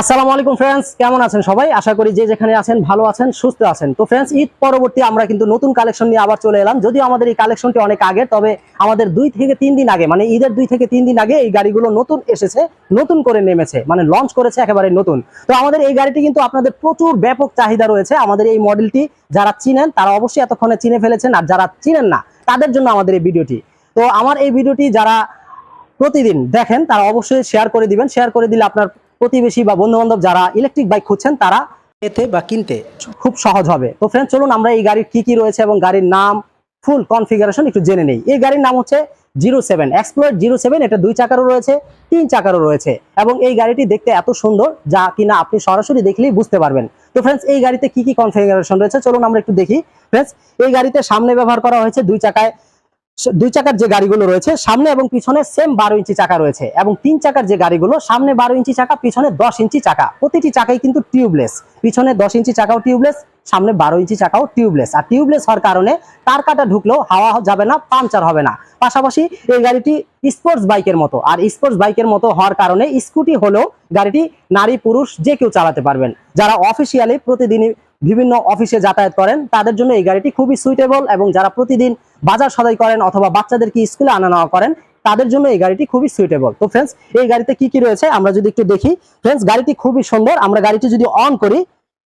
আসসালামু আলাইকুম ফ্রেন্ডস কেমন আছেন সবাই? আশা করি যে যেখানে আছেন ভালো আছেন, সুস্থ আছেন। তো ফ্রেন্ডস ঈদ পরবর্তী আমরা কিন্তু নতুন কালেকশন নিয়ে আবার চলে এলাম। যদিও আমাদের এই কালেকশনটি অনেক আগে তবে আমাদের দুই থেকে তিন দিন আগে মানে ঈদের দুই থেকে তিন দিন আগে এই গাড়িগুলো নতুন এসেছে, নতুন করে নেমেছে মানে লঞ্চ করেছে একেবারে নতুন। তো আমাদের এই গাড়িটি কিন্তু আপনাদের প্রচুর ব্যাপক চাহিদা রয়েছে আমাদের এই মডেলটি যারা চিনেন, তারা অবশ্যই এতক্ষণে চিনে ফেলেছেন, আর যারা চিনেন না, তাদের জন্য আমাদের এই ভিডিওটি। তো আমার এই ভিডিওটি যারা প্রতিদিন দেখেন, তারা অবশ্যই শেয়ার করে দিবেন। শেয়ার করে দিলে আপনার প্রতিবেশী বা বন্ধু বান্ধব যারা ইলেকট্রিক বাইক খুঁজছেন, তারা এতে বা কিনতে খুব সহজ হবে। তো ফ্রেন্ড চলুন আমরা এই গাড়ির কি কি রয়েছে এবং গাড়ির নাম ফুল কনফিগারেশন একটু জেনে নেই। এই গাড়ির নাম হচ্ছে zero seven explore zero seven এটা দুই চাকারও রয়েছে, তিন চাকারও রয়েছে এবং এই গাড়িটি দেখতে এত সুন্দর যা কিনা আপনি সরাসরি দেখলেই বুঝতে পারবেন। তো ফ্রেন্ডস এই গাড়িতে কি কি কনফিগারেশন রয়েছে? চলুন আমরা একটু দেখি। ফ্রেন্ডস এই গাড়িতে সামনে ব্যবহার করা হয়েছে দুই চাকায় দুই চাকার যে গাড়িগুলো রয়েছে, সামনে এবং পিছনে সেম বারো ইঞ্চি চাকা রয়েছে এবং তিন চাকার যে গাড়িগুলো, সামনে বারো ইঞ্চি চাকা, পিছনে দশ ইঞ্চি চাকা। প্রতিটি চাকাই কিন্তু টিউবলেস পিছনে দশ ইঞ্চি চাকাও টিউবলেস সামনে বারো ইঞ্চি চাকাও টিউবলেস আর টিউবলেস হওয়ার কারণে তার কাটা ঢুকলেও হাওয়া যাবে না, পাংচার হবে না। পাশাপাশি এই গাড়িটি স্পোর্টস বাইকের মতো। আর স্পোর্টস বাইকের মতো হওয়ার কারণে স্কুটি হলেও গাড়িটি নারী পুরুষ যে কেউ চালাতে পারবেন। যারা অফিসিয়ালি প্রতিদিনই বিভিন্ন অফিসে যাতায়াত করেন, তাদের জন্য এই গাড়িটি খুবই সুইটেবল এবং যারা প্রতিদিন বাজার সদাই করেন অথবা বাচ্চাদেরকে স্কুলে আনা নেওয়া করেন, তাদের জন্য এই গাড়িটি খুবই সুইটেবল তো ফ্রেন্ডস এই গাড়িতে কি কি রয়েছে আমরা যদি একটু দেখি। ফ্রেন্ডস গাড়িটি খুবই সুন্দর, আমরা গাড়িটি যদি অন করি,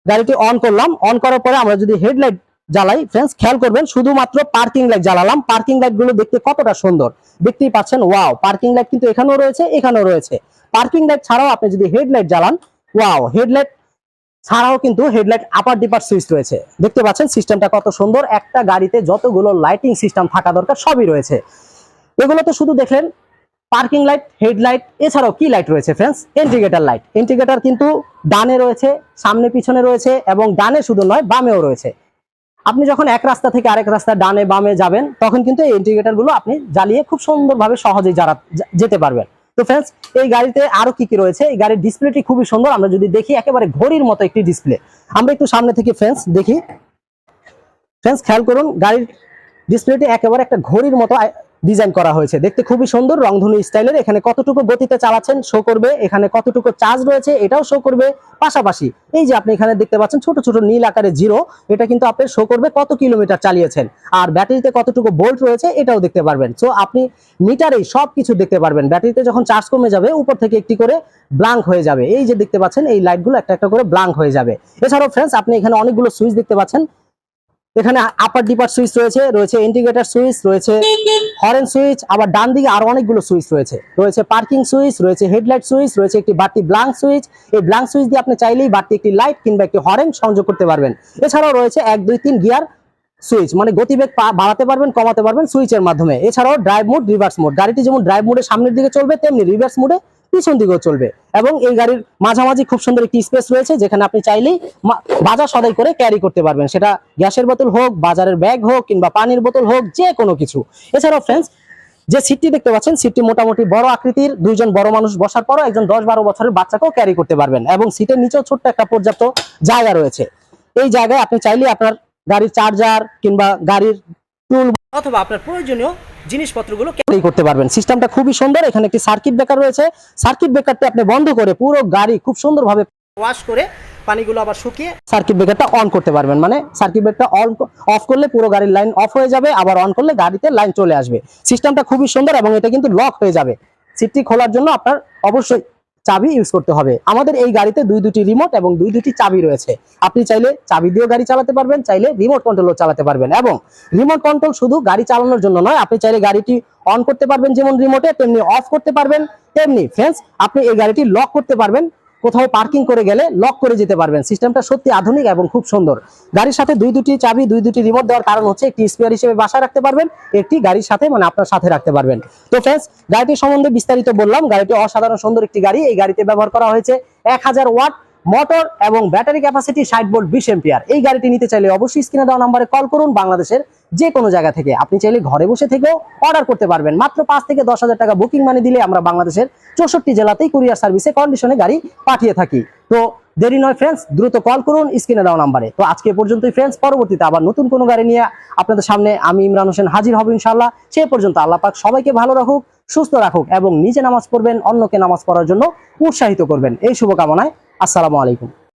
গাড়িটি অন করলাম অন করার পরে আমরা যদি হেডলাইট জ্বালাই ফ্রেন্ডস খেয়াল করবেন, শুধুমাত্র পার্কিং লাইট জ্বালালাম পার্কিং লাইটগুলো দেখতে কতটা সুন্দর। দেখতেই পাচ্ছেন ওয়াও পার্কিং লাইট কিন্তু এখানেও রয়েছে এখানেও রয়েছে। পার্কিং লাইট ছাড়াও আপনি যদি হেডলাইট জ্বালান ওয়াও হেডলাইট ছাড়াও কিন্তু হেডলাইট আপার ডিপার সুইচ রয়েছে। দেখতে পাচ্ছেন সিস্টেমটা কত সুন্দর। একটা গাড়িতে যতগুলো লাইটিং সিস্টেম থাকা দরকার সবই রয়েছে। এগুলো তো শুধু দেখলেন পার্কিং লাইট হেডলাইট এছাড়াও কি লাইট রয়েছে ফ্রেন্ডস ইন্ডিকেটর লাইট ইন্ডিকেটর কিন্তু ডানে রয়েছে, সামনে পিছনে রয়েছে এবং ডানে শুধু নয়, বামেও রয়েছে। আপনি যখন এক রাস্তা থেকে আরেক রাস্তা ডানে বামে যাবেন, তখন কিন্তু এই ইন্ডিকেটরগুলো আপনি জ্বালিয়ে খুব সুন্দরভাবে সহজেই যারা যেতে পারবেন। তো ফ্রেন্ডস এই গাড়িতে আরও কি কি রয়েছে? এই গাড়ির ডিসপ্লেটি খুবই সুন্দর। আমরা যদি দেখি, একেবারে ঘড়ির মতো একটি ডিসপ্লে আমরা একটু সামনে থেকে ফ্রেন্ডস দেখি। ফ্রেন্ডস খেয়াল করুন, গাড়ির ডিসপ্লেটি একেবারে একটা ঘড়ির মতো ডিজাইন করা হয়েছে। দেখতে খুবই সুন্দর রংধনু স্টাইলের। এখানে কতটুকু গতিতে চালাচ্ছেন শো করবে, এখানে কতটুকু চার্জ রয়েছে, এটাও শো করবে। পাশাপাশি এই যে আপনি এখানে দেখতে পাচ্ছেন ছোট ছোট নীল আকারে জিরো এটা কিন্তু আপনি শো করবে কত কিলোমিটার চালিয়েছেন। আর ব্যাটারিতে কতটুকু বোল্ট রয়েছে, এটাও দেখতে পারবেন। সো আপনি মিটারেই সব কিছু দেখতে পারবেন। ব্যাটারিতে যখন চার্জ কমে যাবে, উপর থেকে একটি করে ব্লাঙ্ক হয়ে যাবে। এই যে দেখতে পাচ্ছেন, এই লাইটগুলো একটা একটা করে ব্লাঙ্ক হয়ে যাবে। এছাড়াও ফ্রেন্ডস আপনি এখানে অনেকগুলো সুইচ দেখতে পাচ্ছেন। এখানে আপার ডিপার সুইচ রয়েছে রয়েছে ইন্ডিকেটার সুইচ রয়েছে হরেন সুইচ আবার ডান দিকে আরও অনেকগুলো সুইচ রয়েছে। রয়েছে পার্কিং সুইচ রয়েছে হেডলাইট সুইচ রয়েছে একটি বাড়তি ব্লাঙ্ক সুইচ এই ব্লাঙ্ক সুইচ দিয়ে আপনি চাইলেই বাড়তি একটি লাইট কিংবা একটি হরেন সংযোগ করতে পারবেন। এছাড়াও রয়েছে এক, দুই, তিন গিয়ার সুইচ মানে গতিবেগ বাড়াতে পারবেন, কমাতে পারবেন সুইচের মাধ্যমে। এছাড়াও ড্রাইভ মোড রিভার্স মোড গাড়িটি যেমন ড্রাইভ মোডে সামনের দিকে চলবে, তেমনি রিভার্স মোডে পিছন দিকেও চলবে। এবং এই গাড়ির মাঝামাঝি খুব সুন্দর একটি স্পেস রয়েছে, যেখানে আপনি চাইলেই বাজার সদাই করে ক্যারি করতে পারবেন। সেটা গ্যাসের বোতল হোক, বাজারের ব্যাগ হোক, কিংবা পানির বোতল হোক, যে কোনো কিছু। এছাড়াও ফ্রেন্ডস যে সিটটি দেখতে পাচ্ছেন সিটটি মোটামুটি বড় আকৃতির, দুইজন বড় মানুষ বসার পরও একজন দশ বারো বছরের বাচ্চাকেও ক্যারি করতে পারবেন। এবং সিটের নিচেও ছোট্ট একটা পর্যাপ্ত জায়গা রয়েছে। এই জায়গায় আপনি চাইলে আপনার গাড়ির চার্জার কিংবা গাড়ির টুল অথবা আপনার প্রয়োজনীয় জিনিসপত্রগুলো ক্যারি করতে পারবেন। সিস্টেমটা খুবই সুন্দর। এখানে একটি সার্কিট ব্রেকার রয়েছে। সার্কিট ব্রেকারটা আপনি বন্ধ করে পুরো গাড়ি খুব সুন্দরভাবে ওয়াশ করে পানিগুলো আবার শুকিয়ে সার্কিট ব্রেকারটা অন করতে পারবেন। মানে সার্কিট ব্রেকারটা অন অফ করলে পুরো গাড়ির লাইন অফ হয়ে যাবে। আবার অন করলে গাড়িতে লাইন চলে আসবে। সিস্টেমটা খুবই সুন্দর এবং এটা কিন্তু লক হয়ে যাবে। সিটটি খোলার জন্য আপনার অবশ্যই চাবি ইউজ করতে হবে। আমাদের এই গাড়িতে দুই দুটি রিমোট এবং দুই দুটি চাবি রয়েছে। আপনি চাইলে চাবি দিয়েও গাড়ি চালাতে পারবেন, চাইলে রিমোট কন্ট্রোলও চালাতে পারবেন এবং রিমোট কন্ট্রোল শুধু গাড়ি চালানোর জন্য নয়, আপনি চাইলে গাড়িটি অন করতে পারবেন যেমন রিমোটে তেমনি অফ করতে পারবেন, তেমনি ফ্রেন্ডস আপনি এই গাড়িটি লক করতে পারবেন কোথাও পার্কিং করে গেলে লক করে যেতে পারবেন। সিস্টেমটা সত্যি আধুনিক এবং খুব সুন্দর। গাড়ির সাথে দুই দুটি চাবি, দুই দুটি রিমোট দেওয়ার কারণ হচ্ছে একটি স্পেয়ার হিসেবে বাসায় রাখতে পারবেন, একটি গাড়ির সাথে মানে আপনার সাথে রাখতে পারবেন। তো ফ্রেন্ডস গাড়িটির সম্বন্ধে বিস্তারিত বললাম, গাড়িটি অসাধারণ সুন্দর একটি গাড়ি। এই গাড়িতে ব্যবহার করা হয়েছে এক হাজার ওয়াট মোটর এবং ব্যাটারি ক্যাপাসিটি ষাট ভোল্ট বিশ এম্পিয়ার। এই গাড়িটি নিতে চাইলে অবশ্যই স্ক্রিনে দেওয়া নাম্বারে কল করুন বাংলাদেশের যে কোনো জায়গা থেকে। আপনি চাইলে ঘরে বসে থেকেও অর্ডার করতে পারবেন। মাত্র পাঁচ থেকে দশ হাজার টাকা বুকিং মানি দিলে আমরা বাংলাদেশের চৌষট্টি জেলাতেই কুরিয়ার সার্ভিসে কন্ডিশনে গাড়ি পাঠিয়ে থাকি। তো দেরি নয় ফ্রেন্ডস দ্রুত কল করুন, স্ক্রিনে দেওয়া নাম্বারে। তো আজকে পর্যন্তই ফ্রেন্ডস পরবর্তীতে আবার নতুন কোনো গাড়ি নিয়ে আপনাদের সামনে আমি ইমরান হোসেন হাজির হব ইনশাল্লাহ সে পর্যন্ত আল্লাহ পাক সবাইকে ভালো রাখুক, সুস্থ রাখুক এবং নিজে নামাজ পড়বেন, অন্যকে নামাজ পড়ার জন্য উৎসাহিত করবেন। এই শুভকামনায় আসসালামু আলাইকুম।